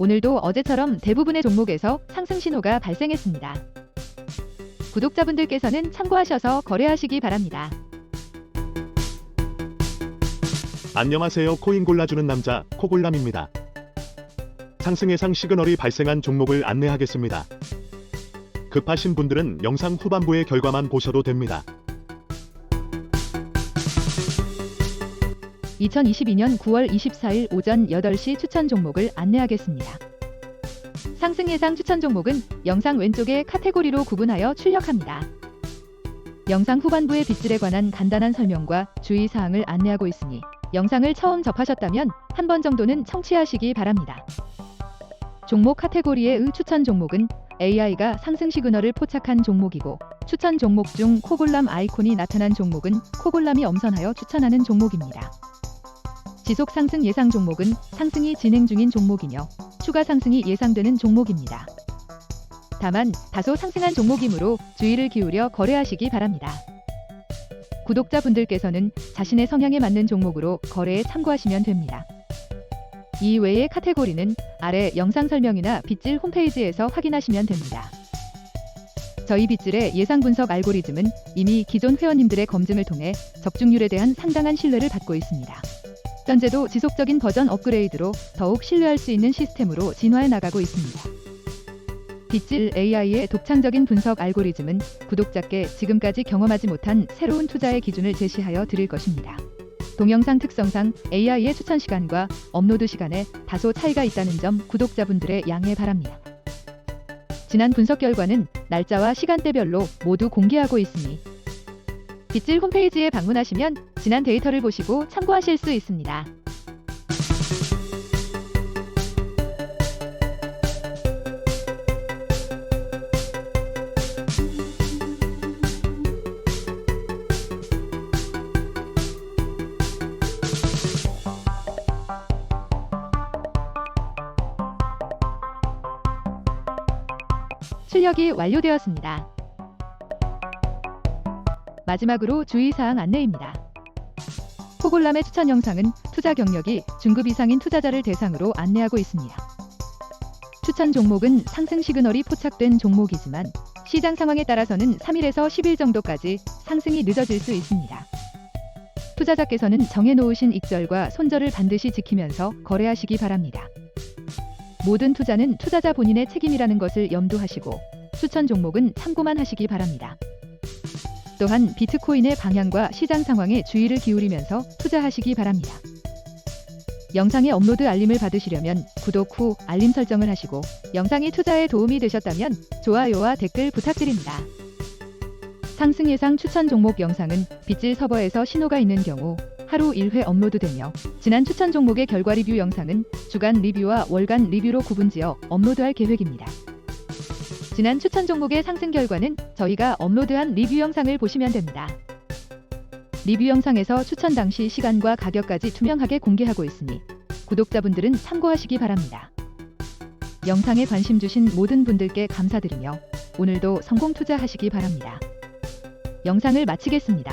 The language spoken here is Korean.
오늘도 어제처럼 대부분의 종목에서 상승 신호가 발생했습니다. 구독자분들께서는 참고하셔서 거래하시기 바랍니다. 안녕하세요. 코인 골라주는 남자 코골남입니다. 상승 예상 시그널이 발생한 종목을 안내하겠습니다. 급하신 분들은 영상 후반부의 결과만 보셔도 됩니다. 2022년 9월 24일 오전 8시 추천 종목을 안내하겠습니다. 상승 예상 추천 종목은 영상 왼쪽의 카테고리로 구분하여 출력합니다. 영상 후반부의 빗질에 관한 간단한 설명과 주의 사항을 안내하고 있으니 영상을 처음 접하셨다면 한 번 정도는 청취하시기 바랍니다. 종목 카테고리의 의 추천 종목은 AI가 상승 시그널을 포착한 종목이고 추천 종목 중 코골람 아이콘이 나타난 종목은 코골람이 엄선하여 추천하는 종목입니다. 지속 상승 예상 종목은 상승이 진행 중인 종목이며 추가 상승이 예상되는 종목입니다. 다만 다소 상승한 종목이므로 주의를 기울여 거래하시기 바랍니다. 구독자분들께서는 자신의 성향에 맞는 종목으로 거래에 참고하시면 됩니다. 이 외의 카테고리는 아래 영상 설명이나 빗질 홈페이지에서 확인하시면 됩니다. 저희 빗질의 예상 분석 알고리즘은 이미 기존 회원님들의 검증을 통해 적중률에 대한 상당한 신뢰를 받고 있습니다. 현재도 지속적인 버전 업그레이드로 더욱 신뢰할 수 있는 시스템으로 진화해 나가고 있습니다. 빗질 AI의 독창적인 분석 알고리즘은 구독자께 지금까지 경험하지 못한 새로운 투자의 기준을 제시하여 드릴 것입니다. 동영상 특성상 AI의 추천 시간과 업로드 시간에 다소 차이가 있다는 점 구독자분들의 양해 바랍니다. 지난 분석 결과는 날짜와 시간대별로 모두 공개하고 있으니 빗질 홈페이지에 방문하시면 지난 데이터를 보시고 참고하실 수 있습니다. 출력이 완료되었습니다. 마지막으로 주의사항 안내입니다. 코골람의 추천 영상은 투자 경력이 중급 이상인 투자자를 대상으로 안내하고 있습니다. 추천 종목은 상승 시그널이 포착된 종목이지만 시장 상황에 따라서는 3일에서 10일 정도까지 상승이 늦어질 수 있습니다. 투자자께서는 정해놓으신 익절과 손절을 반드시 지키면서 거래하시기 바랍니다. 모든 투자는 투자자 본인의 책임이라는 것을 염두하시고 추천 종목은 참고만 하시기 바랍니다. 또한 비트코인의 방향과 시장 상황에 주의를 기울이면서 투자하시기 바랍니다. 영상의 업로드 알림을 받으시려면 구독 후 알림 설정을 하시고 영상이 투자에 도움이 되셨다면 좋아요와 댓글 부탁드립니다. 상승 예상 추천 종목 영상은 빗질 서버에서 신호가 있는 경우 하루 1회 업로드되며 지난 추천 종목의 결과 리뷰 영상은 주간 리뷰와 월간 리뷰로 구분지어 업로드할 계획입니다. 지난 추천 종목의 상승 결과는 저희가 업로드한 리뷰 영상을 보시면 됩니다. 리뷰 영상에서 추천 당시 시간과 가격까지 투명하게 공개하고 있으니 구독자분들은 참고하시기 바랍니다. 영상에 관심 주신 모든 분들께 감사드리며 오늘도 성공 투자하시기 바랍니다. 영상을 마치겠습니다.